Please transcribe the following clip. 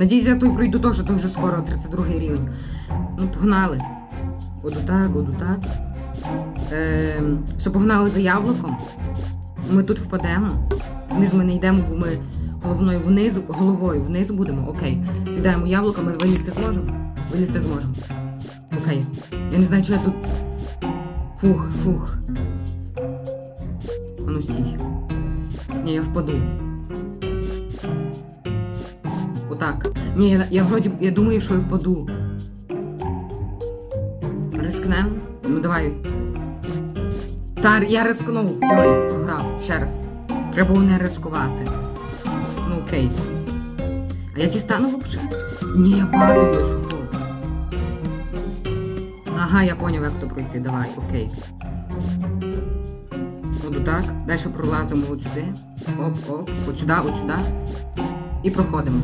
Надіюсь, я той пройду теж дуже скоро, 32 рівень. Ну, погнали. От так, от так. Ем, все, погнали за яблуком. Ми тут впадемо. Вниз ми не йдемо, бо ми головною вниз, головою вниз будемо. Окей. Сідаємо яблуко, ми вилізти зможемо. Вилізти зможемо. Окей. Я не знаю, чи я тут. Фух, фух. А ну стій. Ні, я впаду. Отак. Ні, я, я вроді. Я думаю, що я впаду. Рискнем? Ну давай. Та я рискнув. Ой, програв. Ще раз. Треба було не рискувати. Ну окей. А я дістану взагалі? Ні, я падаю, я що? Ага, я поняв, як то пройти. Давай, окей. От так. Далі пролазимо от сюди. Оп, оп, от сюди, от сюди. І проходимо.